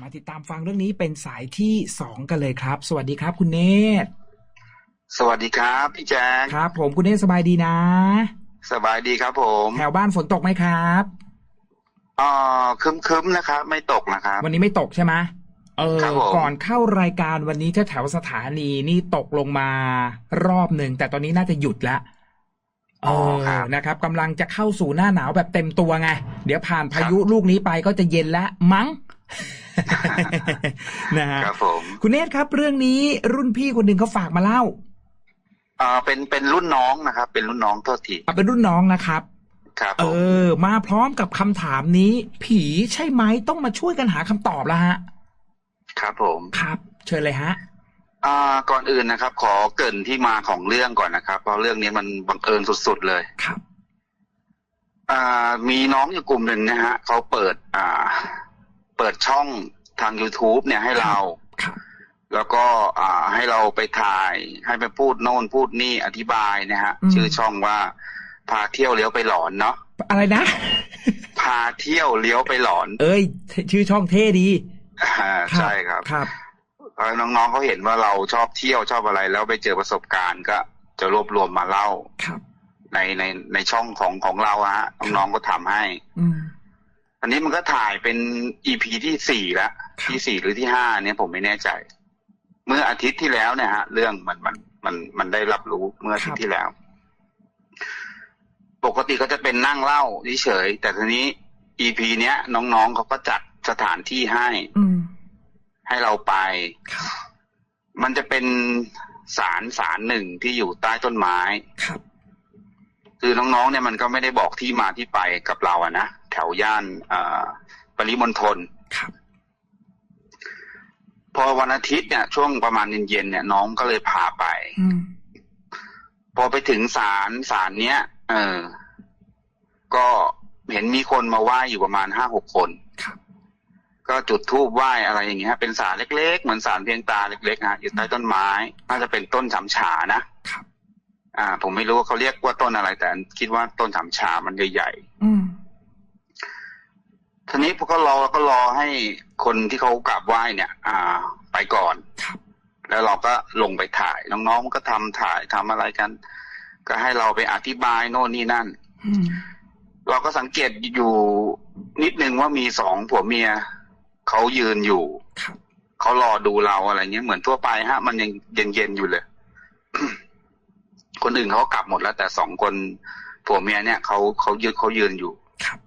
มาติดตามฟังเรื่องนี้เป็นสายที่สองกันเลยครับ สวัสดีครับ คุณเนตรสวัสดีครับ พี่แจ๊คครับ ผมคุณเนตรสบายดีนะ สบายดีครับ ผมแถวบ้านฝนตกไหมครับอ่าคึมๆนะครับ ไม่ตกนะครับ วันนี้ไม่ตกใช่ไหมเออครับผมก่อนเข้ารายการวันนี้แถวๆสถานีนี่ตกลงมารอบหนึ่งแต่ตอนนี้น่าจะหยุดแล้วเออนะครับกำลังจะเข้าสู่หน้าหนาวแบบเต็มตัวไง เดี๋ยวผ่านพายุลูกนี้ไปก็จะเย็นแล้วมั้ง นะฮะครับผมคุณเนตรครับ เรื่องนี้รุ่นพี่คนหนึ่งเขาฝากมาเล่าอ่าเป็นเป็นรุ่นน้องนะครับ เป็นรุ่นน้องโทษทีเอาเป็นรุ่นน้องนะครับครับเอผมอมาพร้อมกับคำถามนี้ ผีใช่ไหมต้องมาช่วยกันหาคำตอบแล้วฮะ ครับผมครับ เชิญเลยฮะอ่าก่อนอื่นนะครับ ขอเกรินที่มาของเรื่องก่อนนะครับ เพราะเรื่องนี้มันบังเอิญสุดๆเลยครับ อ่า มีน้องอยู่กลุ่มหนึ่งนะฮะเขาเปิด อ่า เปิดช่องทาง youtube เนี่ยให้เราครับแล้วก็อ่าให้เราไปถ่ายให้ไปพูดโน่นพูดนี่อธิบายนะฮะ อืม ชื่อช่องว่าพาเที่ยวเลี้ยวไปหลอนเนาะอะไรนะ พาเที่ยวเลี้ยวไปหลอนเอ้ย ชื่อช่องเท่ดีอ่าใช่ครับครับ เอ่อน้องๆเขาเห็นว่าเราชอบเที่ยวชอบอะไร แล้วไปเจอประสบการณ์ก็จะรวบรวมมาเล่า ครับ ในในในช่องของของเราฮะน้องๆก็ทำให้ อืม อันนี้มันก็ถ่ายเป็นอีพีที่สี่แล้วครับ ที่สี่หรือที่ห้าเนี่ยผมไม่แน่ใจ เมื่ออาทิตย์ที่แล้วเนี่ยฮะ เรื่องมันมันมันมันได้รับรู้เมื่ออาทิตย์ที่แล้ว ปกติก็จะเป็นนั่งเล่าเฉยๆแต่ทีนี้อีพีเนี้ย น้องๆเขาก็จัดสถานที่ให้อืม ให้เราไป ครับ มันจะเป็นสารสารหนึ่งที่อยู่ใต้ต้นไม้ ครับ คือน้องๆเนี่ยมันก็ไม่ได้บอกที่มาที่ไปกับเราอะนะ แถวย่านเอ่อปริมณฑลครับพอวันอาทิตย์เนี่ยช่วงประมาณเย็นๆเนี่ยน้องก็เลยพาไปอืมพอไปถึงศาลศาลเนี้ยเออ ก็เห็นมีคนมาไหว้อยู่ประมาณห้าหกคนครับก็จุดธูปไหว้อะไรอย่างเงี้ยเป็นศาลเล็กๆ เหมือนศาลเพียงตาเล็กๆฮะอยู่ใต้ต้นไม้น่าจะเป็นต้นฉำฉานะครับอ่า ผมไม่รู้ว่าเขาเรียกว่าต้นอะไร แต่คิดว่าต้นฉำฉามันใหญ่ๆอืม ทีนี้พวกก็รอก็รอให้คนที่เขากราบไหว้เนี่ย อ่า ไปก่อนครับ แล้วเราก็ลงไปถ่ายน้องๆก็ทำถ่ายทำอะไรกัน ก็ให้เราไปอธิบายโน่นนี่นั่นอืมเราก็สังเกตอยู่นิดนึงว่ามีสองผัวเมียเขายืนอยู่ครับเขารอดูเราอะไรเงี้ยเหมือนทั่วไปฮะ มันยังเย็นเย็นๆอยู่เลย คนอื่นเขากลับหมดแล้ว แต่สองคนผัวเมียเนี่ยเขาเขายืนเขายืนอยู่ครับ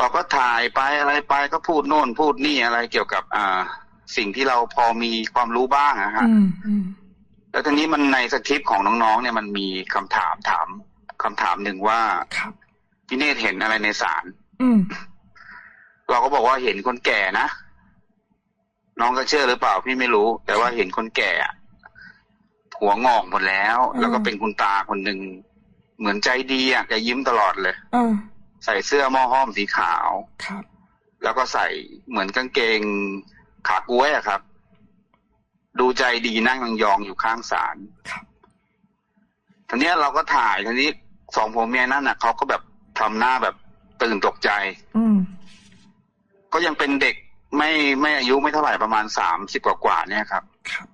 เราก็ถ่ายไปอะไรไปก็พูดโน่นพูดนี่อะไรเกี่ยวกับ อ่า สิ่งที่เราพอมีความรู้บ้างนะฮะอืมอืมแล้วทีนี้มันในสคริปต์ของน้องๆเนี่ยมันมีคำถามถามคำถามหนึ่งว่าครับพี่เนตรเห็นอะไรในสารอืมเราก็บอกว่าเห็นคนแก่นะน้องก็เชื่อหรือเปล่าพี่ไม่รู้ แต่ว่าเห็นคนแก่อะหัวงอกหมดแล้วอืมแล้วก็เป็นคุณตาคนหนึ่งเหมือนใจดีอะแกยิ้มตลอดเลยเออ ใส่เสื้อหม้อห้อมสีขาว ครับ แล้วก็ใส่เหมือนกางเกงขากล้วยอะครับ ดูใจดีนั่งยองๆอยู่ข้างศาลครับทีเนี้ยเราก็ถ่ายทีนี้สองผัวเมียนั่นน่ะเขาก็แบบทำหน้าแบบตื่นตกใจ อืมก็ยังเป็นเด็กไม่ไม่อายุไม่เท่าไหร่ประมาณสามสิบกว่าๆเนี่ยครับ ครับ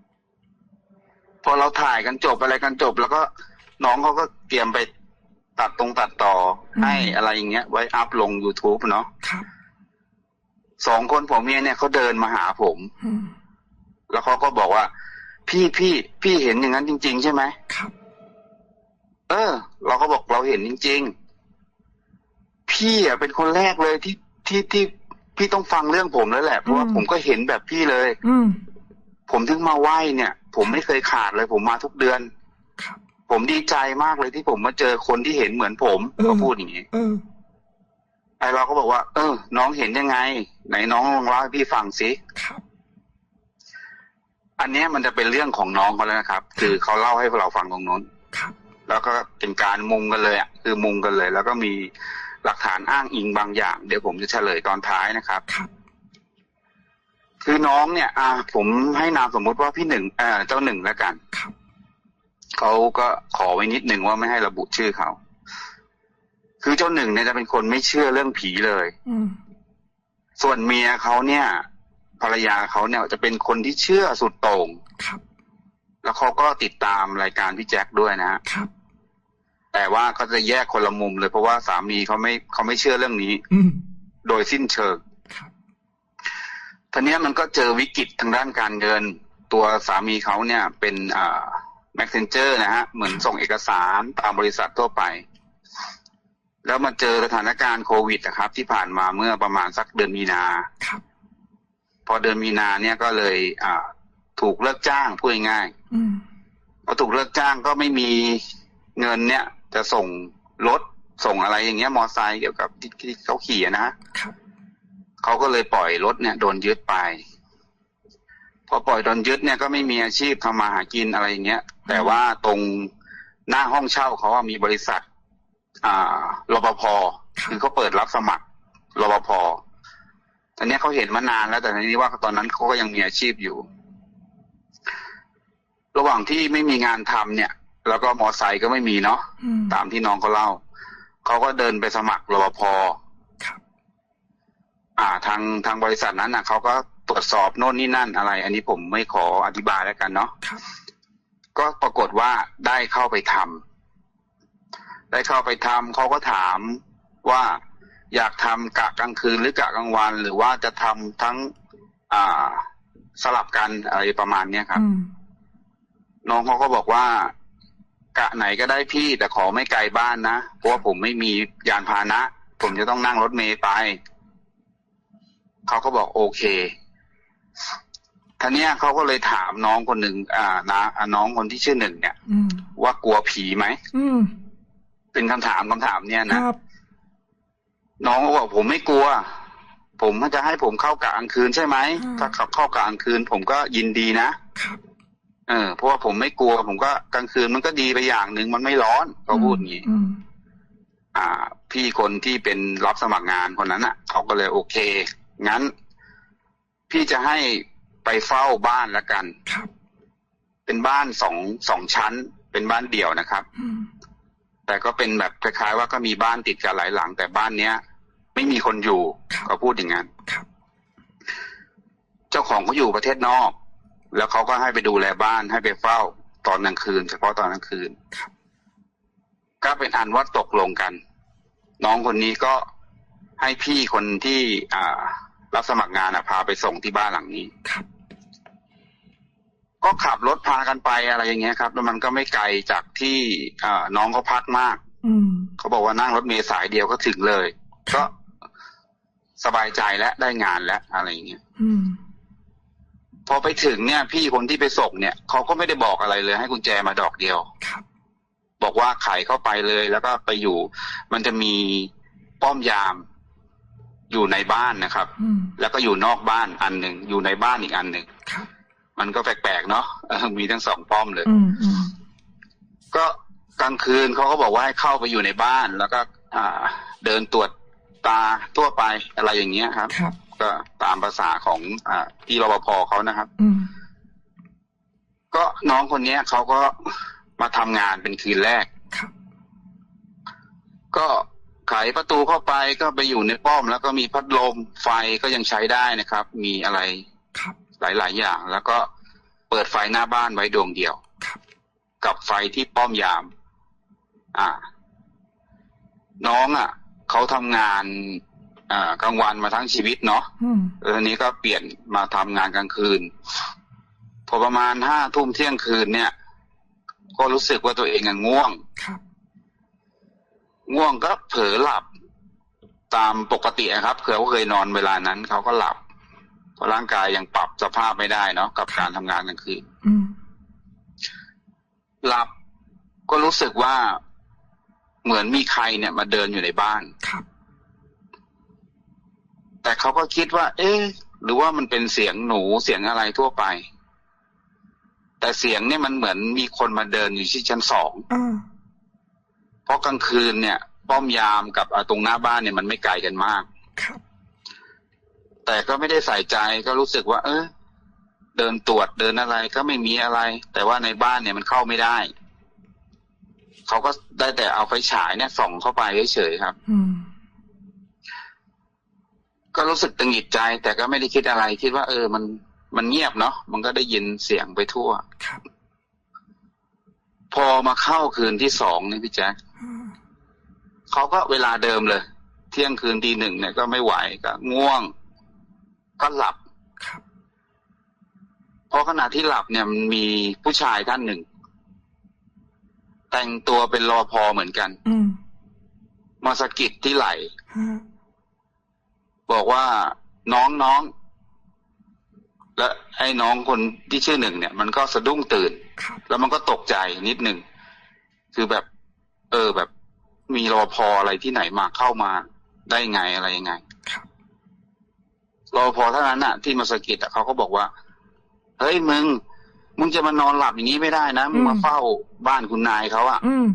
พอเราถ่ายกันจบอะไรกันจบ แล้วก็น้องเขาก็เตรียมไป ตัดตรงตัดต่ออมให้อะไรอย่างเงี้ย ไว้อัพลง youtube เนาะครับสองคนผัวเมียเนี่ยเขาเดินมาหาผมอืมแล้วเขาก็บอกว่า พี่พี่พี่เห็นอย่างนั้นจริง ๆ ใช่ไหมครับ เออ เราก็บอกเราเห็นจริง ๆ พี่อะเป็นคนแรกเลยที่ที่ที่พี่ต้องฟังเรื่องผมแล้วแหละเพราะว่าอืมผมก็เห็นแบบพี่เลย อืมผมถึงมาไหว้เนี่ย ผมไม่เคยขาดเลย ผมมาทุกเดือนครับ ผมดีใจมากเลยที่ผมมาเจอคนที่เห็นเหมือนผมเออก็พูดอย่างนี้เออไอเราก็บอกว่า เออ น้องเห็นยังไง ไหนน้องลองเล่าให้พี่ฟังสิครับ อันเนี้ยมันจะเป็นเรื่องของน้องเขาแล้วนะครับ คือเขาเล่าให้เราฟังตรงนู้นครับ แล้วก็เป็นการมุงกันเลยอะคือมุงกันเลย แล้วก็มีหลักฐานอ้างอิงบางอย่าง เดี๋ยวผมจะเฉลยตอนท้ายนะครับครับคือน้องเนี่ย อ่า ผมให้นามสมมุติว่าพี่หนึ่งเอ่อเจ้าหนึ่งแล้วกันครับ เขาก็ขอไว้นิดหนึ่งว่าไม่ให้ระบุชื่อเขา คือเจ้าหนึ่งเนี่ยจะเป็นคนไม่เชื่อเรื่องผีเลยอืมส่วนเมียเขาเนี่ย ภรรยาเขาเนี่ยจะเป็นคนที่เชื่อสุดโต่งครับ แล้วเขาก็ติดตามรายการพี่แจ็คด้วยนะฮะครับ แต่ว่าก็จะแยกคนละมุมเลยเพราะว่าสามีเขาไม่เขาไม่เชื่อเรื่องนี้ อืมโดยสิ้นเชิงครับทีเนี้ยมันก็เจอวิกฤตทางด้านการเงิน ตัวสามีเขาเนี่ยเป็นอ่า แมกเซนเจอร์นะฮะ เหมือนส่งเอกสารตามบริษัททั่วไป แล้วมาเจอสถานการณ์โควิดนะครับ ที่ผ่านมาเมื่อประมาณสักเดือนมีนาครับ พอเดือนมีนาเนี่ยก็เลย อ่า ถูกเลิกจ้างพูดง่ายอืมๆพอถูกเลิกจ้างก็ไม่มีเงินเนี่ย จะส่งรถส่งอะไรอย่างเงี้ยมอไซค์เกี่ยวกับที่ที่เขาขี่อะนะฮะครับเขาก็เลยปล่อยรถเนี่ย โดนยึดไป พอปล่อยโดนยึดเนี่ยก็ไม่มีอาชีพทำมาหากินอะไรอย่างเงี้ย แต่ว่าตรงหน้าห้องเช่าเขาว่ามีบริษัท อ่ารปภคือเขาเปิดรับสมัครรปภตอนนี้ยเขาเห็นมานานแล้วแต่ทีนี้ว่าตอนนั้นเขาก็ยังมีอาชีพอยู่ ระหว่างที่ไม่มีงานทำเนี่ย แล้วก็มอไซค์ก็ไม่มีเนาะอืมตามที่น้องเขาเล่าเขาก็เดินไปสมัครรปภครับอ่า ทางทางบริษัทนั้นนะเขาก็ตรวจสอบโน่นนี่นั่นอะไร อันนี้ผมไม่ขออธิบายแล้วกันเนาะครับ ก็ปรากฏว่าได้เข้าไปทำได้เข้าไปทำเขาก็ถามว่าอยากทำกะกลางคืนหรือกะกลางวัน หรือว่าจะทำทั้ง อ่าสลับกันอะไรประมาณเนี้ยครับอืมน้องเขาก็บอกว่ากะไหนก็ได้พี่แต่ขอไม่ไกลบ้านนะเพราะว่าผมไม่มียานพาหนะ ผมจะต้องนั่งรถเมล์ไปเขาก็บอกโอเค ท่านี้ยเขาก็เลยถามน้องคนหนึ่งอ่านะอ่าน้องคนที่ชื่อหนึ่งเนี่ยอืมว่ากลัวผีไหมอืมเป็นคำถามคำถามเนี่ยคนะรับน้องก็บอกผมไม่กลัว ผมจะให้ผมเข้ากะกลางคืนใช่ไหมอืมถ้าเข้ากะกลางคืน ผมก็ยินดีนะครับเออเพราะว่าผมไม่กลัว ผมก็กลางคืนมันก็ดีไปอย่างหนึ่งมันไม่ร้อนเขาพูดอย่างนี้อืมอ่า พี่คนที่เป็นรับสมัครงานคนนั้นอะเขาก็เลยโอเค งั้น พี่จะให้ ไปเฝ้าบ้านละกันครับ เป็นบ้านสองสองชั้น เป็นบ้านเดี่ยวนะครับอืมแต่ก็เป็นแบบคล้ายๆว่าก็มีบ้านติดกันหลายหลัง แต่บ้านเนี้ย ไม่มีคนอยู่ครับเขาพูดอย่างนั้นครับเจ้าของเขาอยู่ประเทศนอก แล้วเขาก็ให้ไปดูแลบ้านให้ไปเฝ้าตอนกลางคืน เฉพาะตอนกลางคืนครับก็เป็นอันว่าตกลงกัน น้องคนนี้ก็ให้พี่คนที่ อ่า รับสมัครงานอะพาไปส่งที่บ้านหลังนี้ครับ ก็ขับรถพากันไปอะไรอย่างเงี้ยครับ แล้วมันก็ไม่ไกลจากที่อ่าน้องเขาพักมากอืมเขาบอกว่านั่งรถเมล์สายเดียวก็ถึงเลย ก็สบายใจและได้งานแล้วอะไรอย่างเงี้ยอืมพอไปถึงเนี่ย พี่คนที่ไปส่งเนี่ยเขาก็ไม่ได้บอกอะไรเลย ให้กุญแจมาดอกเดียวครับ บอกว่าไขเข้าไปเลยแล้วก็ไปอยู่ มันจะมีป้อมยามอยู่ในบ้านนะครับอืมแล้วก็อยู่นอกบ้านอันหนึ่งอยู่ในบ้านอีกอันหนึ่งครับ มันก็แปลกๆเนาะเออมีทั้งสองป้อมเลยอืมอืมก็กลางคืนเขาก็บอกว่าให้เข้าไปอยู่ในบ้านแล้วก็ อ่า เดินตรวจตาทั่วไปอะไรอย่างเงี้ยครับครับก็ตามภาษาของอ่าพี่รปภเขานะครับอืมก็น้องคนเนี้ยเขาก็มาทำงานเป็นคืนแรกครับก็ไขประตูเข้าไปก็ไปอยู่ในป้อม แล้วก็มีพัดลมไฟก็ยังใช้ได้นะครับ มีอะไรครับ หลาย ๆ อย่าง แล้วก็เปิดไฟหน้าบ้านไว้ดวงเดียวครับกับไฟที่ป้อมยาม อ่า น้องอะเขาทำงานอ่ากลางวันมาทั้งชีวิตเนาะอืมแล้วทีนี้ก็เปลี่ยนมาทำงานกลางคืน พอประมาณห้าทุ่มเที่ยงคืนเนี่ย ก็รู้สึกว่าตัวเองอะง่วงครับง่วงก็เผลอหลับตามปกติอะครับเขาเคยนอนเวลานั้นเขาก็หลับ เพราะร่างกายยังปรับสภาพไม่ได้เนาะกับการทำงานกลางคืนอืมหลับก็รู้สึกว่าเหมือนมีใครเนี่ยมาเดินอยู่ในบ้านครับ แต่เขาก็คิดว่า เอ๊ะหรือว่ามันเป็นเสียงหนูเสียงอะไรทั่วไป แต่เสียงเนี่ยมันเหมือนมีคนมาเดินอยู่ที่ชั้นสองอ่าเพราะกลางคืนเนี่ย ป้อมยามกับอ่าตรงหน้าบ้านเนี่ยมันไม่ไกลกันมาก ครับ แต่ก็ไม่ได้ใส่ใจก็รู้สึกว่า เออเดินตรวจเดินอะไรก็ไม่มีอะไร แต่ว่าในบ้านเนี่ยมันเข้าไม่ได้ เขาก็ได้แต่เอาไฟฉายเนี่ยส่องเข้าไปเฉยๆครับอืมก็รู้สึกตังหงิดใจ แต่ก็ไม่ได้คิดอะไร คิดว่า เออ มันมันเงียบเนาะมันก็ได้ยินเสียงไปทั่วครับ พอมาเข้าคืนที่สองนี่พี่แจ๊คอืมเขาก็เวลาเดิมเลย เที่ยงคืนตีหนึ่งเนี่ยก็ไม่ไหวก็ง่วง ก็หลับครับเพราะขณะที่หลับเนี่ยมันมีผู้ชายท่านหนึ่ง แต่งตัวเป็นรอพอเหมือนกันอืมมาสะกิดที่ไหล่ฮะบอกว่าน้องน้องและไอ้น้องคนที่ชื่อหนึ่งเนี่ย มันก็สะดุ้งตื่นครับแล้วมันก็ตกใจนิดหนึ่ง คือแบบ เออแบบมีรอพออะไรที่ไหนมาเข้ามาได้ไงอะไรยังไงค รับรอพอเท่านั้นน่ะ ที่มาสะกิดอะเขาก็บอกว่า เฮ้ยมึง มึงจะมานอนหลับอย่างนี้ไม่ได้นะ มึงมาเฝ้าบ้านคุณนายเขาอะอืม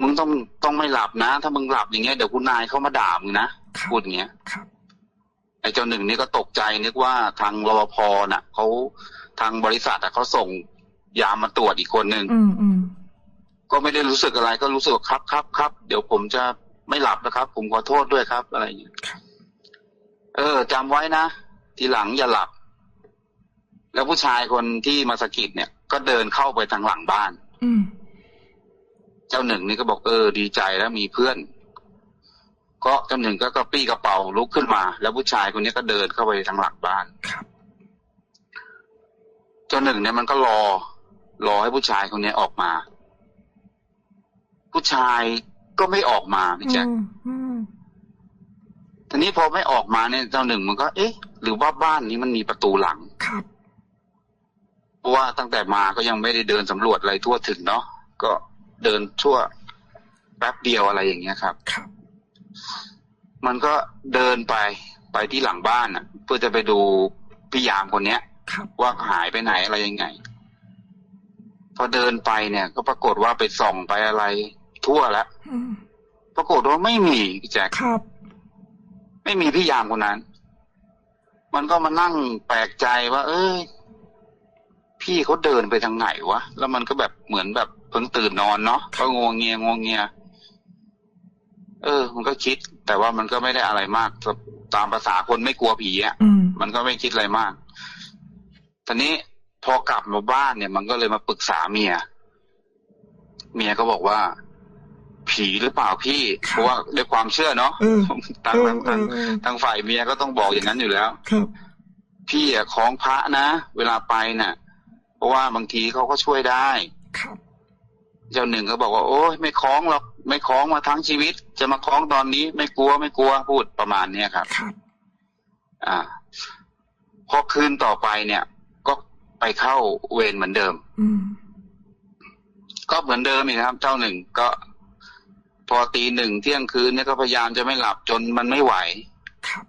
มึงต้องต้องไม่หลับนะ ถ้ามึงหลับอย่างเงี้ยเดี๋ยวคุณนายเขามาด่ามึงนะครับพูดอย่างเงี้ยครับไอ้เจ้าหนึ่งนี่ก็ตกใจนึกว่าทางรปภน่ะเขาทางบริษัทอะเขาส่งยามมาตรวจอีกคนหนึ่งอืมอืมก็ไม่ได้รู้สึกอะไร ก็รู้สึกว่าครับครับครับเดี๋ยวผมจะไม่หลับนะครับ ผมขอโทษด้วยครับอะไรอย่างเงี้ยครับ เออจำไว้นะ ทีหลังอย่าหลับ แล้วผู้ชายคนที่มาสะกิดเนี่ย ก็เดินเข้าไปทางหลังบ้าน อืม เจ้าหนึ่งนี่ก็บอกเออดีใจแล้วมีเพื่อน ก็เจ้าหนึ่งก็กระปี้กระเป๋าลุกขึ้นมา แล้วผู้ชายคนนี้ก็เดินเข้าไปทางหลังบ้านครับเจ้าหนึ่งเนี่ยมันก็รอ รอให้ผู้ชายคนนี้ออกมา ผู้ชายก็ไม่ออกมาพี่แจ๊คอืมอืม ทีนี้พอไม่ออกมาเนี่ยเจ้าหนึ่งมันก็ เอ๊ะ หรือว่าบ้านนี้มันมีประตูหลังครับเพราะว่าตั้งแต่มาก็ยังไม่ได้เดินสำรวจอะไรทั่วถึงเนาะก็เดินทั่วแป๊บเดียวอะไรอย่างเงี้ยครับครับ มันก็เดินไปไปที่หลังบ้านอะ เพื่อจะไปดูพี่ยามคนเนี้ยครับว่าหายไปไหนอะไรยังไง พอเดินไปเนี่ย ก็ปรากฏว่าไปส่องไปอะไรทั่วแล้วอืมปรากฏว่าไม่มีพี่แจ็คครับ ไม่มีพี่ยามคนนั้น มันก็มานั่งแปลกใจว่า เอ้ย พี่เขาเดินไปทางไหนวะ แล้วมันก็แบบเหมือนแบบเพิ่งตื่นนอนเนาะก็งวงเงียงวงเงีย เออ มันก็คิด แต่ว่ามันก็ไม่ได้อะไรมาก ตามภาษาคนไม่กลัวผีอะ่ะอืมมันก็ไม่คิดอะไรมากตอนนี้พอกลับมาบ้านเนี่ย มันก็เลยมาปรึกษาเมีย เมียก็บอกว่า ผีหรือเปล่าพี่เพราะว่าด้วยความเชื่อเนาะเออทางเออทางเอทางอเออทางฝ่ายเมียก็ต้องบอกอย่างนั้นอยู่แล้วครับพี่อะคล้องพระนะ เวลาไปน่ะ เพราะว่าบางทีเขาก็ช่วยได้ครับเจ้าหนึ่งก็บอกว่า โอ้ยไม่คล้องหรอกไม่คล้องมาทั้งชีวิต จะมาคล้องตอนนี้ ไม่กลัวไม่กลัวพูดประมาณเนี้ยครับครับอ่า พอคืนต่อไปเนี่ย ก็ไปเข้าเวรเหมือนเดิม อืมก็เหมือนเดิมอีกครับ เจ้าหนึ่งก็พ อตีหนึ่งเที่ยงคืนเนี่ยก็พยายามจะไม่หลับจนมันไม่ไหวครับ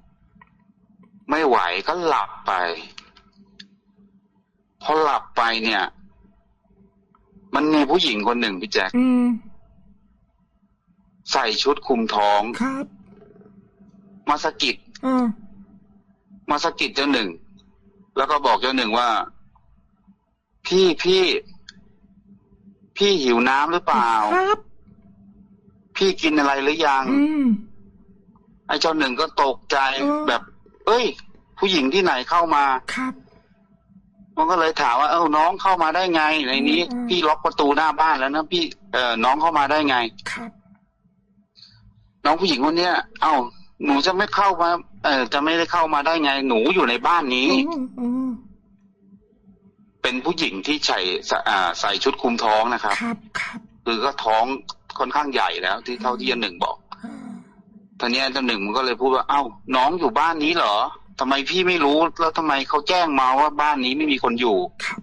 ไม่ไหวก็หลับไป พอหลับไปเนี่ย มันมีผู้หญิงคนหนึ่งพี่แจ๊คอืมใส่ชุดคลุมท้องครับ มาสะกิดเออมาสะกิดเจ้าหนึ่ง แล้วก็บอกเจ้าหนึ่งว่า พี่พี่ พี่หิวน้ำหรือเปล่าครับ พี่กินอะไรหรือยังอืมไอ้เจ้าหนึ่งก็ตกใจเออ แบบ เอ้ย ผู้หญิงที่ไหนเข้ามา ครับมันก็เลยถามว่าเอ้าน้องเข้ามาได้ไงในนี้อืมพี่ล็อกประตูหน้าบ้านแล้วนะพี่เอ่อน้องเข้ามาได้ไง ครับ น้องผู้หญิงคนเนี้ย เอ้า หนูจะไม่เข้ามา เออจะไม่ได้เข้ามาได้ไง หนูอยู่ในบ้านนี้ อืมอืมเป็นผู้หญิงที่ใส่สะอ่าใส่ชุดคลุมท้องนะครับ ครับครับ คือก็ท้อง ค่อนข้างใหญ่แล้วที่เท่าที่อันหนึ่งบอกอ่าทีนี้อันหนึ่งมันก็เลยพูดว่าเอ้าน้องอยู่บ้านนี้เหรอทำไมพี่ไม่รู้แล้วทำไมเขาแจ้งมาว่าบ้านนี้ไม่มีคนอยู่ครับ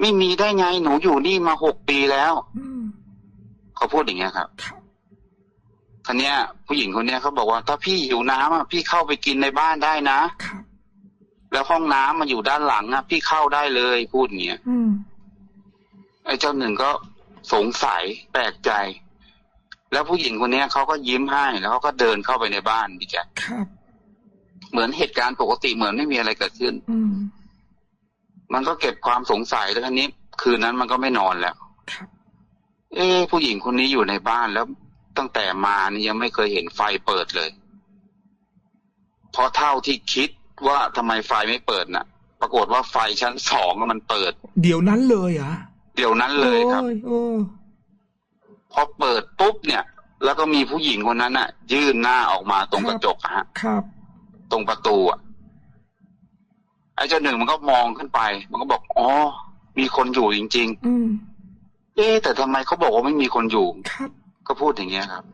ไม่มีได้ไงหนูอยู่นี่มาหกปีแล้วอืมเขาพูดอย่างเงี้ยครับครับทีเนี้ย ผู้หญิงคนเนี้ยเขาบอกว่าถ้าพี่หิวน้ำอะพี่เข้าไปกินในบ้านได้นะครับแล้วห้องน้ำมันอยู่ด้านหลังอะพี่เข้าได้เลยพูดอย่างเงี้ยอืมไอ้เจ้าหนึ่งก็ สงสัยแปลกใจ แล้วผู้หญิงคนเนี้ยเขาก็ยิ้มให้แล้วเขาก็เดินเข้าไปในบ้านพี่แจ๊คครับเหมือนเหตุการณ์ปกติเหมือนไม่มีอะไรเกิดขึ้นอืมมันก็เก็บความสงสัยแล้วทีนี้ คืนนั้นมันก็ไม่นอนแล้วครับเอ๊ะผู้หญิงคนนี้อยู่ในบ้านแล้วตั้งแต่มานี่ยังไม่เคยเห็นไฟเปิดเลย เพราะเท่าที่คิดว่าทำไมไฟไม่เปิดน่ะ ปรากฏว่าไฟชั้นสองมันเปิด เดี๋ยวนั้นเลยเหรอะ เดี๋ยวนั้นเลยครับเออพอเปิดปุ๊บเนี่ย แล้วก็มีผู้หญิงคนนั้นน่ะยื่นหน้าออกมาตรงกระจกอะฮะ ครับ ตรงประตูอะไอ้เจ้าหนึ่งมันก็มองขึ้นไป มันก็บอกอ๋อมีคนอยู่จริง อืมๆ เอ๊ะแต่ทำไมเขาบอกว่าไม่มีคนอยู่ ครับ ก็พูดอย่างเงี้ยครับ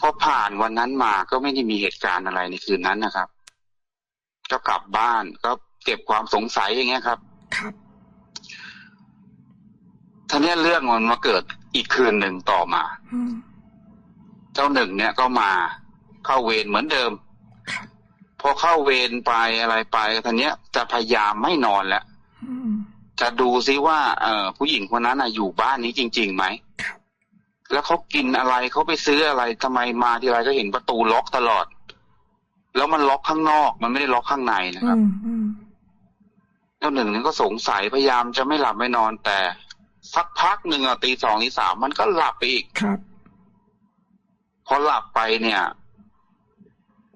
พอผ่านวันนั้นมาก็ไม่ได้มีเหตุการณ์อะไรในคืนนั้นนะครับ ก็กลับบ้านก็เก็บความสงสัยอย่างเงี้ยครับ ครับ ท่านี้เรื่องมันมาเกิดอีกคืนหนึ่งต่อมาอืมเจ้าหนึ่งเนี่ยก็มาเข้าเวรเหมือนเดิมครับพอเข้าเวรไปอะไรไปท่านี้จะพยายามไม่นอนแล้วอืมจะดูซิว่า เออผู้หญิงคนนั้นน่ะอยู่บ้านนี้จริงๆไหมครับแล้วเขากินอะไรเขาไปซื้ออะไรทำไมมาทีไรก็เห็นประตูล็อกตลอด แล้วมันล็อกข้างนอก มันไม่ได้ล็อกข้างในนะคอืรับมอืมเจ้าหนึ่งนั้นก็สงสัยพยายามจะไม่หลับไม่นอนแต่ สักพักหนึ่งอะตีสองตีสามมันก็หลับไปอีกครับ พอหลับไปเนี่ย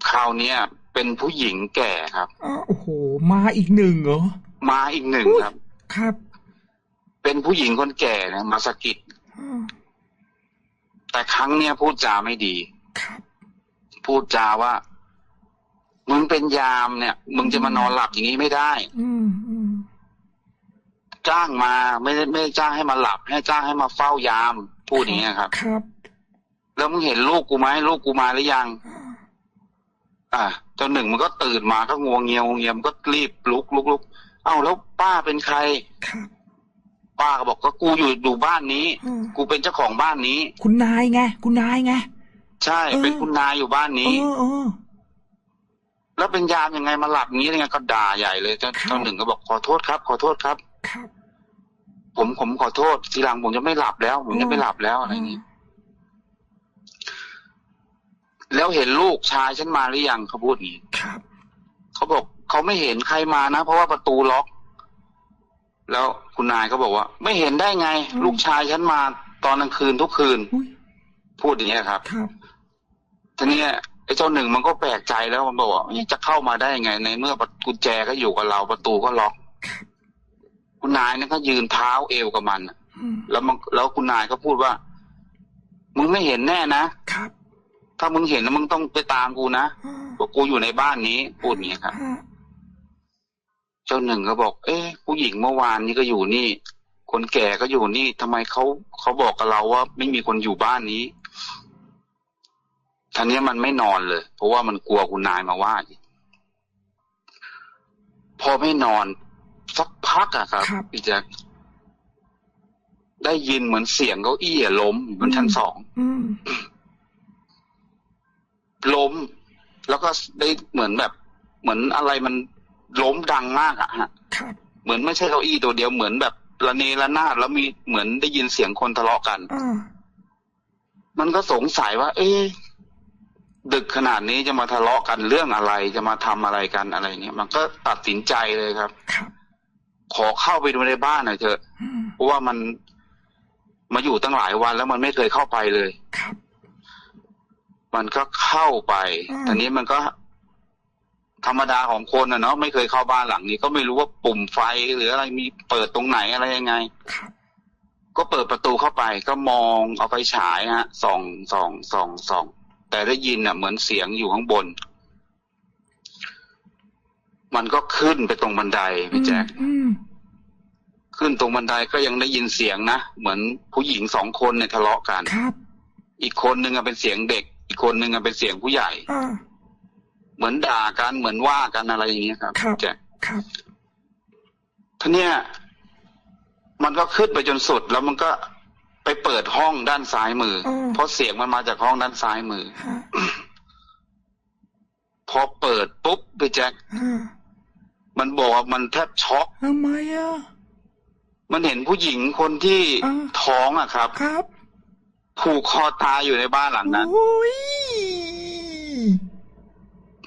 คราวเนี้ยเป็นผู้หญิงแก่ครับอ้าวโอ้โห มาอีกหนึ่งเหรอ มาอีกหนึ่งครับ ครับ เป็นผู้หญิงคนแก่นะมาสะกิดอืมแต่ครั้งเนี้ยพูดจาไม่ดี ครับ พูดจาว่า มึงเป็นยามเนี่ย มึงจะมานอนหลับอย่างนี้ไม่ได้ อืมอืม จ้างมาไม่ได้ไม่ได้จ้างให้มาหลับ ให้จ้างให้มาเฝ้ายามพูดอย่างเงี้ยครับ ครับ แล้วมึงเห็นลูกกูไหมลูกกูมาหรือยัง อ่าเจ้าหนึ่งมันก็ตื่นมาก็งวงเงียวงวงเงียมนก็รีบลุกลุกลุกเอ้าแล้วป้าเป็นใครครับป้าก็บอกก็กูอยู่อยู่บ้านนี้อืมกูเป็นเจ้าของบ้านนี้ คุณนายไงคุณนายไงใช่เออเป็นคุณนายอยู่บ้านเอนี้อเออแล้วเป็นยามยังไงมาหลับอย่างนี้ยังไงก็ด่าใหญ่เลยเจ้าครับเจ้าหนึ่งก็บอกขอโทษครับ ขอโทษครับครับ ผมผมขอโทษทีหลังผมจะไม่หลับแล้ว ผมจะไม่หลับแล้วอะไรอย่างนี้ แล้วเห็นลูกชายฉันมาหรือยังเขาพูดอย่างนี้ครับเขาบอกเขาไม่เห็นใครมานะ เพราะว่าประตูล็อก แล้วคุณนายก็บอกว่า ไม่เห็นได้ไง ลูกชายฉันมาตอนกลางคืนทุกคืนอุ้ยพูดอย่างเงี้ยครับครับทีนี้ไอ้เจ้าหนึ่งมันก็แปลกใจแล้วมันบอกว่าเอ๊ะจะเข้ามาได้ยังไง ในเมื่อกุญแจก็อยู่กับเราประตูก็ล็อก ครับคุณนายนั่นก็ยืนเท้าเอวกับมันน่ะอืมแล้วมันแล้วคุณนายก็พูดว่า มึงไม่เห็นแน่นะครับ ถ้ามึงเห็นแล้วมึงต้องไปตามกูนะอ่าบอกกูอยู่ในบ้านนี้พูดอย่างนี้ยครับอ่าเจ้าหนึ่งก็บอก เอ๊ะผู้หญิงเมื่อวานนี้ก็อยู่นี่ คนแก่ก็อยู่นี่ทำไมเขาเขาบอกกับเราว่า ไม่มีคนอยู่บ้านนี้ทีนี้มันไม่นอนเลย เพราะว่ามันกลัวคุณนายมาว่าอีกพอไม่นอน สักพักอะครับ พี่แจ๊คได้ยินเหมือนเสียงเก้าอี้อะล้มอยู่บนชั้นสอง อืม ล้ม แล้วก็ได้เหมือนแบบ เหมือนอะไรมันล้มดังมากอะฮะ ครับ เหมือนไม่ใช่เก้าอี้ตัวเดียวเหมือนแบบระเนระนาดแล้วมีเหมือนได้ยินเสียงคนทะเลาะกัน อ่า มันก็สงสัยว่า เอ๊ะดึกขนาดนี้จะมาทะเลาะกันเรื่องอะไรจะมาทำอะไรกันอะไรเงี้ยมันก็ตัดสินใจเลยครับ ครับ ขอเข้าไปดูในบ้านหน่อยเถอะอืมเพราะว่ามันมาอยู่ตั้งหลายวันแล้วมันไม่เคยเข้าไปเลยครับ มันก็เข้าไปอืมทีนี้มันก็ ธรรมดาของคนนะเนาะไม่เคยเข้าบ้านหลังนี้ ก็ไม่รู้ว่าปุ่มไฟหรืออะไรมีเปิดตรงไหนอะไรยังไงครับก็เปิดประตูเข้าไป ก็มองเอาไฟฉายฮะส่องส่องส่องส่องแต่ได้ยินอะ เหมือนเสียงอยู่ข้างบน มันก็ขึ้นไปตรงบันไดพี่แจ๊คอืมขึ้นตรงบันไดก็ยังได้ยินเสียงนะเหมือนผู้หญิงสองคนเนี่ยทะเลาะกันครับ อีกคนนึงอะเป็นเสียงเด็ก อีกคนนึงอะเป็นเสียงผู้ใหญ่อ่าเหมือนด่ากันเหมือนว่ากันอะไรอย่างเงี้ยครับครับแจ๊คครับทีเนี้ยมันก็ขึ้นไปจนสุดแล้วมันก็ไปเปิดห้องด้านซ้ายมืออมเพราะเสียงมันมาจากห้องด้านซ้ายมือฮะพอเปิดปุ๊บพี่แจ็คอ่า มันบอกว่ามันแทบช็อกทำไมอะมันเห็นผู้หญิงคนที่อ่าท้องอะครับ ครับ ผูกคอตายอยู่ในบ้านหลังนั้นโอ้ย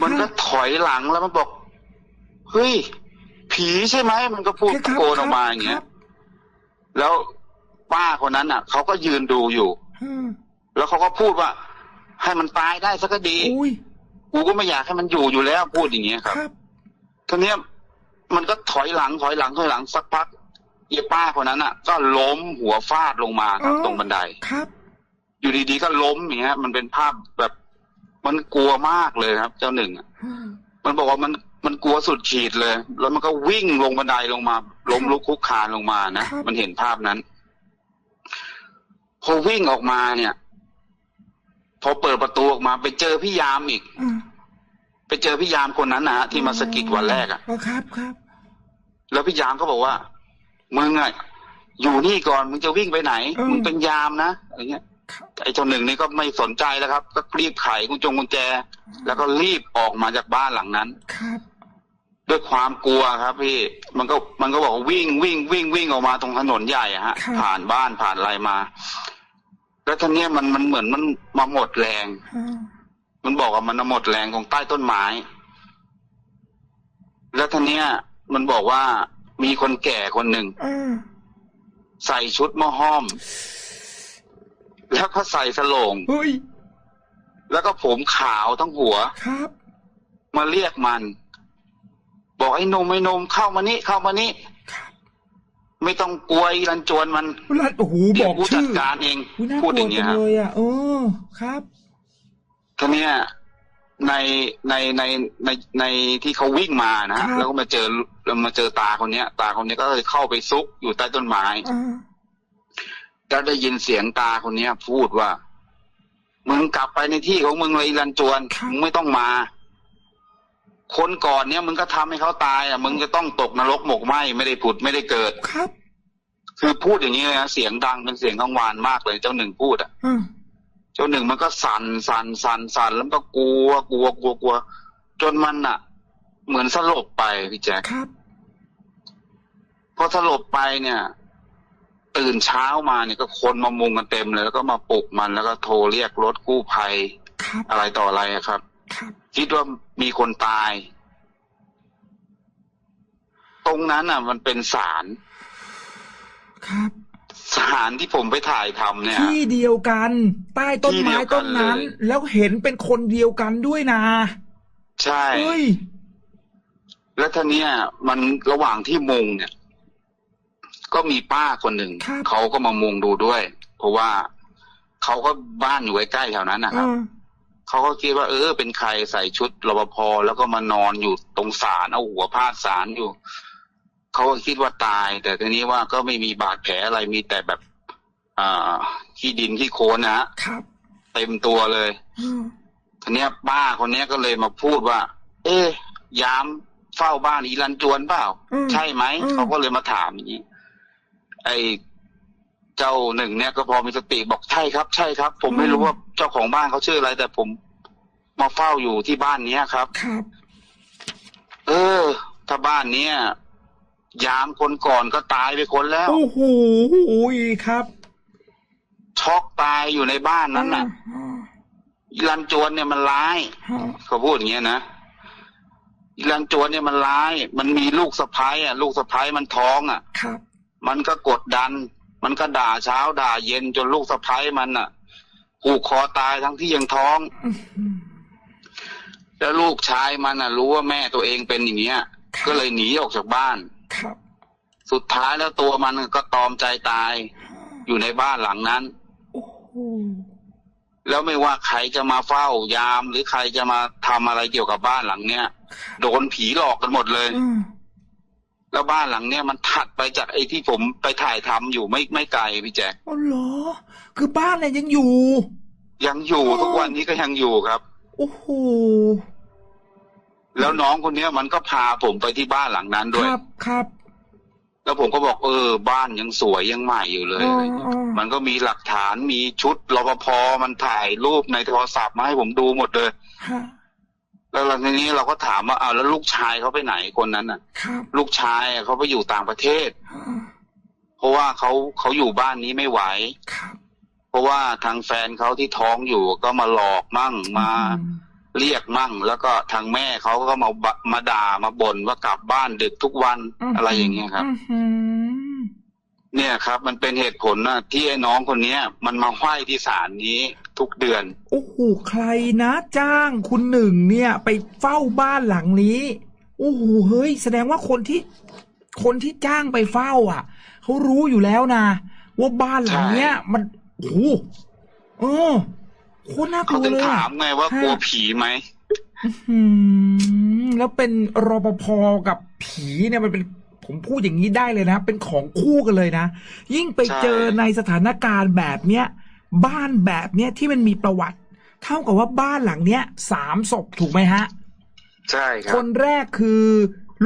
มันก็ถอยหลังแล้วมันบอก เฮ้ย ผีใช่ไหม มันก็พูดครับตะโกนออกมาอย่างเงี้คยรับแล้วป้าคนนั้นอะเขาก็ยืนดูอยู่อืมแล้วเขาก็พูดว่า ให้มันตายได้สักก็ดีอุ้ยกูก็ไม่อยากให้มันอยู่อยู่แล้วพูดอย่างเงี้ยครับครับทีเนี้ย มันก็ถอยหลังถอยหลังถอยหลังสักพักเยป้าคนนั้นอะ ก็ล้มหัวฟาดลงมาครับอ๋อตรงบันไดครับ อยู่ดีๆก็ล้มอย่างเงี้ย มันเป็นภาพแบบมันกลัวมากเลยครับ เจ้าหนึ่งอะอืมมันบอกว่ามันมันกลัวสุดขีดเลย แล้วมันก็วิ่งลงบันไดลงมา ล้มลุกคลุกคลานลงมานะมันเห็นภาพนั้น พอวิ่งออกมาเนี่ย พอเปิดประตูออกมาไปเจอพี่ยามอีกอืมไปเจอพี่ยามคนนั้นนะฮะที่มาสะกิดวันแรกอะอ๋อครับครับ แล้วพี่ยามก็บอกว่ามึงอะอยู่นี่ก่อนมึงจะวิ่งไปไหนมึงเป็นยามนะอะไรเงี้ยครับไอ้เจ้าหนึ่งนี่ก็ไม่สนใจแล้วครับ ก็รีบไขกุญจงกุญแจ แล้วก็รีบออกมาจากบ้านหลังนั้นครับด้วยความกลัวครับ พี่ มันก็มันก็บอกว่าวิ่งวิ่งวิ่งวิ่งออกมาตรงถนนใหญ่อะฮะครับผ่านบ้านผ่านอะไรมา แล้วทีเนี้ยมันมันเหมือนมันมาหมดแรงอืมมันบอกว่ามันหมดแรงของใต้ต้นไม้ แล้วทีเนี้ย มันบอกว่ามีคนแก่คนหนึ่งอืมใส่ชุดหมอห้อม แล้วก็ใส่สโลงเฮ้ยแล้วก็ผมขาวทั้งหัวครับ มาเรียกมัน บอกไอ้หนมไอ้หนมเข้ามานี่เข้ามานี่ครับไม่ต้องกลัวไอ้รันจวนมันเวลาโอ้โหบเดี๋ยอวกกูจัชื่ดอการเองอุ๊ยน่ากพูดลัอวย่างเงี้จัยงฮะเลยอะเออครับทีเนี้ย ในในในในในที่เขาวิ่งมานะครัฮะบแล้วก็มาเจอแล้วมาเจอตาคนเนี้ย ตาคนเนี้ยก็เลยเข้าไปซุกอยู่ใต้ต้นไม้อ่าแล้วได้ยินเสียงตาคนเนี้ย พูดว่ามึงกลับไปในที่ของมึงเลยรันจวนมึงไม่ต้องมา คนก่อนเนี้ยมึงก็ทำให้เขาตาย อะ มึงจะต้องตกนรกหมกไหมไม่ได้ผุดไม่ได้เกิดครับ คือพูดอย่างนี้เลยนะเสียงดังเป็นเสียงกังวานมากเลยเจ้าหนึ่งพูดอะอืม เจ้าหนึ่งมันก็สั่นสั่นสั่นสั่นแล้วมันก็กลัวกลัวกลัวกลัว จนมันอะเหมือนสลบไปพี่แจ๊คครับ พอสลบไปเนี่ย ตื่นเช้ามาเนี่ยก็คนมามุงกันเต็มเลย แล้วก็มาปลุกมันแล้วก็โทรเรียกรถกู้ภัยครับอะไรต่ออะไรอะครับครับ คิดว่ามีคนตาย ตรงนั้นอะ มันเป็นศาลครับ ศาลที่ผมไปถ่ายทำเนี่ย ที่เดียวกัน ใต้ต้นที่เดีไม้ยวกันต้นนั้นเลยแล้วเห็นเป็นคนเดียวกันด้วยนะ ใช่เฮ้ยแล้วท่านี้ยมันระหว่างที่มุงเนี่ย ก็มีป้าคนหนึ่งครับเขาก็มามุงดูด้วย เพราะว่าเขาก็บ้านอยู่ใกล้ๆแถวนั้นนะครับอ่าเขาก็คิดว่าเออเป็นใครใส่ชุดรปภแล้วก็มานอนอยู่ตรงศาลเอาหัวพาดศาลอยู่ เขาก็คิดว่าตาย แต่ทีนี้ว่าก็ไม่มีบาดแผลอะไรมีแต่แบบ อ่าขี้ดินขี้โคลนนะฮะครับเต็มตัวเลยอืมทีเนี้ยป้าคนเนี้ยก็เลยมาพูดว่า เอ๊ะยามเฝ้าบ้านอีรันจวนเปล่าอืมใช่ไหมอืมเขาก็เลยมาถามอย่างนี้ไอ้เจ้าหนึ่งเนี่ยก็พอมีสติบอกใช่ครับ ใช่ครับ ผมไม่รู้ว่าเจ้าของบ้านเขาชื่ออะไร แต่ผมมาเฝ้าอยู่ที่บ้านเนี้ยครับครับ เออ ถ้าบ้านเนี้ย ยามคนก่อนก็ตายไปคนแล้ว โอ้โหครับ ช็อกตายอยู่ในบ้านนั้นน่ะอ่าอีรันจวนเนี่ยมันร้ายอ่าเขาพูดอย่างเงี้ยนะอีรันจวนเนี่ยมันร้าย มันมีลูกสะพ้ายอะ ลูกสะพ้ายมันท้องอะครับ มันก็กดดัน มันก็ด่าเช้าด่าเย็นจนลูกสะพ้ายมันอะผูกคอตายทั้งที่ยังท้องอื้อหือแล้วลูกชายมันอะ รู้ว่าแม่ตัวเองเป็นอย่างเงี้ยครับก็เลยหนีออกจากบ้าน ครับ สุดท้ายแล้วตัวมันก็ตอมใจตาย อยู่ในบ้านหลังนั้นโอ้โหแล้วไม่ว่าใครจะมาเฝ้ายาม หรือใครจะมาทำอะไรเกี่ยวกับบ้านหลังเนี้ยโดนผีหลอกกันหมดเลยอืมแล้วบ้านหลังเนี้ยมันถัดไปจากไอ้ที่ผมไปถ่ายทำอยู่ไม่ไม่ไกลพี่แจ๊คอ๋อเหรอ คือบ้านเนี่ยยังอยู่ ยังอยู่อ๋อทุกวันนี้ก็ยังอยู่ครับ โอ้โห แล้วน้องคนเนี้ยมันก็พาผมไปที่บ้านหลังนั้นคด้วยรับครับ แล้วผมก็บอกเออ บ้านยังสวยยังใหม่อยู่เลยอ๋ออะไรเงี้ยอ๋อ มันก็มีหลักฐานมีชุดรปภมันถ่ายรูปในโทรศัพท์มาให้ผมดูหมดเลย ฮะแล้วทีนี้เราก็ถามว่าอ้าวแล้วลูกชายเขาไปไหนคนนั้นน่ะ ครับลูกชายเขาไปอยู่ต่างประเทศ อ่าเพราะว่าเขาเขาอยู่บ้านนี้ไม่ไหว ครับเพราะว่าทางแฟนเขาที่ท้องอยู่ก็มาหลอกมั่งมา อืม เรียกมั่ง แล้วก็ทางแม่เขาก็มาบะมาด่ามาบ่นว่ากลับบ้านดึกทุกวันอะไรอย่างเงี้ยครับอื้อหือเนี่ยครับ มันเป็นเหตุผลนะที่ไอ้น้องคนเนี้ย มันมาไหว้ที่ศาลนี้ทุกเดือนโอ้โหใครนะจ้างคุณหนึ่งเนี่ย ไปเฝ้าบ้านหลังนี้โอ้โหเฮ้ย แสดงว่าคนที่ คนที่จ้างไปเฝ้า อะเขารู้อยู่แล้วนะว่าบ้านหลังเนี้ย มันโอ้โหเออ โคตรน่ากเขาลัวถึงเลยถาอะมไงว่ากลัวผีไหมอืมแล้วเป็นรปภกับผีเนี่ยมันเป็นผมพูดอย่างนี้ได้เลยนะ เป็นของคู่กันเลยนะ ยิ่งไปใช่เจอในสถานการณ์แบบเนี้ย บ้านแบบเนี้ยที่มันมีประวัติ เท่ากับว่าบ้านหลังเนี้ยสามศพถูกไหมฮะ ใช่ครัคบนแรกคือ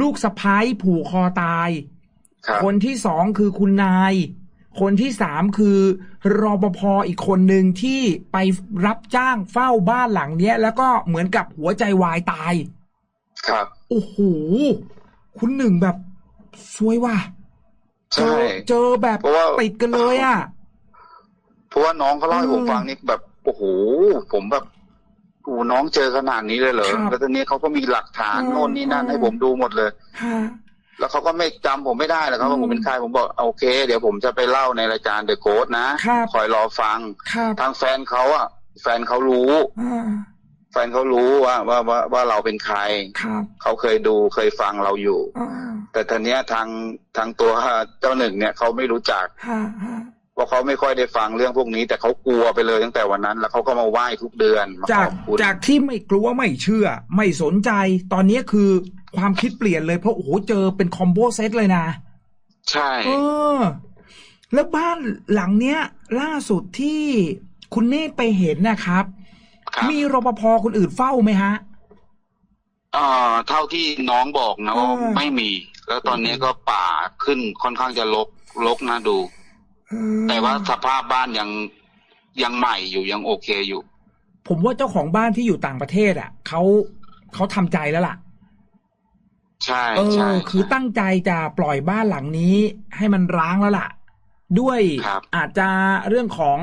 ลูกสะพ้ายผูกคอตาย ครับ คนที่สองคือคุณนาย คนที่สามคือรปภอีกคนหนึ่งที่ไปรับจ้างเฝ้าบ้านหลังเนี้ย แล้วก็เหมือนกับหัวใจวายตาย ครับโอ้โหคุณหนึ่งแบบสวยว่ะเจใช่อเจอแบบเพราะว่าติดกันเลยอะเพราะว่าน้องเขาเล่าให้เออผมฟังนี่แบบโอ้โหผมแบบโอ้โหน้องเจอขนาดนี้เลยเหรอครับแล้วตอนนี้เขาก็มีหลักฐานเออโน่นนี่นั่นเออให้ผมดูหมดเลยฮะ แล้วเขาก็ไม่จำผมไม่ได้หรอกครับว่าอืมผมเป็นใครผมบอกโอเค เดี๋ยวผมจะไปเล่าในรายการเดอะโกดนะครับคอยรอฟังครับทางแฟนเขาอะ แฟนเขารู้อ่าแฟนเขารู้ว่าว่าว่าว่าเราเป็นใครครับเขาเคยดูเคยฟังเราอยู่อ่าแต่ทีเนี้ยทางทางตัวเจ้าหนึ่งเนี่ยเขาไม่รู้จักฮะฮะเพราะเขาไม่ค่อยได้ฟังเรื่องพวกนี้ แต่เขากลัวไปเลยตั้งแต่วันนั้น แล้วเขาก็มาไหว้ทุกเดือนมาจาขกอบคุณจากที่ไม่กลัวไม่เชื่อ ไม่สนใจ ตอนนี้คือ ความคิดเปลี่ยนเลยเพราะโอ้โหเจอเป็นคอมโบเซตเลยนะ ใช่เออแล้วบ้านหลังเนี้ย ล่าสุดที่คุณเนตรไปเห็นนะครับครับมีรปภคนอื่นเฝ้าไหมฮะเอ่อเท่าที่น้องบอกนะว่าเออไม่มี แล้วตอนนี้ก็ป่าขึ้นค่อนข้างจะรกรกนะดูเออแต่ว่าสภาพบ้านยังยังใหม่อยู่ยังโอเคอยู่ ผมว่าเจ้าของบ้านที่อยู่ต่างประเทศ อะเขาเขาทำใจแล้วล่ะ ใช่เอใช่อคือตั้งใจจะปล่อยบ้านหลังนี้ ให้มันร้างแล้วล่ะ ด้วยครับอาจจะเรื่องของ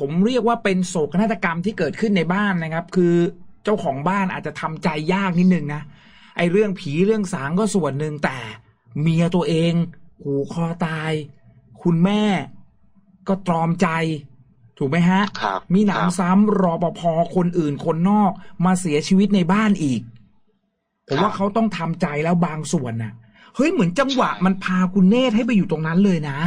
ผมเรียกว่าเป็นโศกนาฏกรรมที่เกิดขึ้นในบ้านนะครับ คือเจ้าของบ้านอาจจะทำใจยากนิดนึงนะไอ้เรื่องผีเรื่องสางก็ส่วนหนึ่งแต่เมียตัวเอง หูคอตาย คุณแม่ก็ตรอมใจ ถูกไหมฮะครับมีหนำครับซ้ำรอปภคนอื่นคนนอกมาเสียชีวิตในบ้านอีก ผมว่าครับเขาต้องทำใจแล้วบางส่วนน่ะเฮ้ยเหมือนจังหวะใช่มันพาคุณเนธให้ไปอยู่ตรงนั้นเลยนะ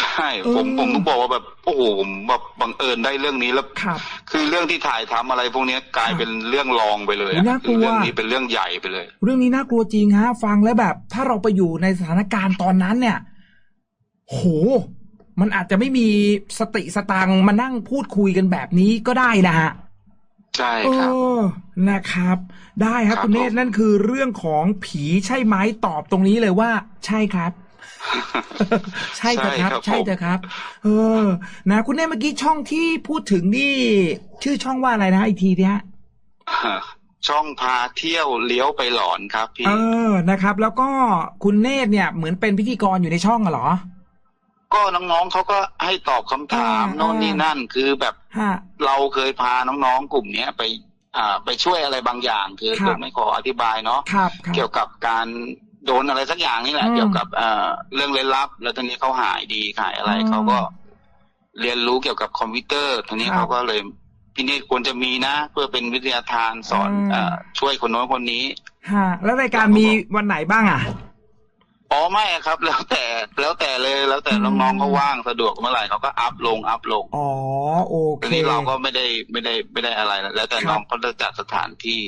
ใช่เออผมผมต้องบอกว่าแบบโอ้โหผมแบบบังเอิญได้เรื่องนี้แล้วครับคือเรื่องที่ถ่ายทำอะไรพวกเนี้ยกลายครับเป็นเรื่องรองไปเลยโอ้อะน่ากลัวคือเรื่องนี้เป็นเรื่องใหญ่ไปเลย เรื่องนี้น่ากลัวจริงฮะ ฟังแล้วแบบ ถ้าเราไปอยู่ในสถานการณ์ตอนนั้นเนี่ยโห มันอาจจะไม่มีสติสตังค์มานั่งพูดคุยกันแบบนี้ก็ได้นะฮะ ใช่เอครับอนะครับ ได้ครับครับคุณเนธผมนั่นคือเรื่องของผีใช่ไหมตอบตรงนี้เลยว่า ใช่ครับ ใช่เถอะครับ ใช่เถอะครับ เออ นะ คุณเนธเมื่อกี้ช่องที่พูดถึงนี่ ชื่อช่องว่าอะไรนะอีกทีเนี้ยช่องพาเที่ยวเลี้ยวไปหลอนครับพี่ เออนะครับ แล้วก็คุณเนธเนี่ยเหมือนเป็นพิธีกรอยู่ในช่องอะเหรอ ก็น้องๆเขาก็ให้ตอบคำถามอ่าโน่นนี่นั่นคือแบบฮะเราเคยพาน้องๆกลุ่มเนี้ยไปอ่าไปช่วยอะไรบางอย่าง คือครับคือไม่ขออธิบายเนาะครับครับเกี่ยวกับการโดนอะไรสักอย่างนี่แหละอืมเกี่ยวกับเอ่อเรื่องเล่นลับ แล้วตอนนี้เขาหายดีหายอะไรอืมเขาก็เรียนรู้เกี่ยวกับคอมพิวเตอร์ทีนี้ครับเขาก็เลยพี่นี่ควรจะมีนะเพื่อเป็นวิทยาทานสอนอืมเอ่อช่วยคนโน้นคนนี้ฮะแล้วรายการมีวันไหนบ้างอะ อ๋อไม่ครับ แล้วแต่แล้วแต่เลยแล้วแต่อืมน้องๆเขาว่างสะดวกเมื่อไหร่เขาก็อัพลงอัพลงอ๋อโอเคทีนี้เราก็ไม่ได้ไม่ได้ไม่ได้อะไรแล้วแต่ครับน้องเขาจะจัดสถานที่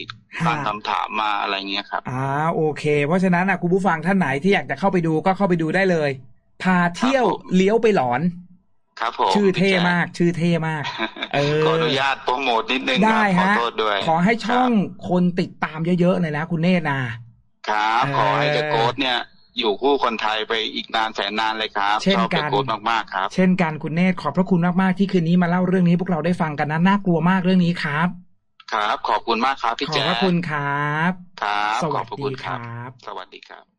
ฮะตั้งคำถามมาอะไรเงี้ยครับอ่าโอเค เพราะฉะนั้นนะคุณผู้ฟังท่านไหนที่อยากจะเข้าไปดูก็เข้าไปดูได้เลย พาเที่ยวครับผมเลี้ยวไปหลอนครับผมชื่อเท่พี่แจ๊คมาก ชื่อเท่มาก เออขออนุญาตโปรโมทนิดนึงได้ครับขอฮะโทษด้วย ขอให้ช่องครับคนติดตามเยอะๆหน่อยนะคุณเนตรนะครับเออขอให้เดอะโกดเนี่ย อยู่คู่คนไทยไปอีกนานแสนนานเลยครับเช่นชอบกัเดนอะโกดมากๆครับเช่นกันคุณเนตรขอบพระคุณมากๆที่คืนนี้มาเล่าเรื่องนี้ให้พวกเราได้ฟังกันนะน่ากลัวมากเรื่องนี้ครับ ครับ ขอบคุณมากครับพี่ขอบแจ๊พระคุณครับ ครับสขวัอสบพระดีคุณคครับรับ สวัสดีครับ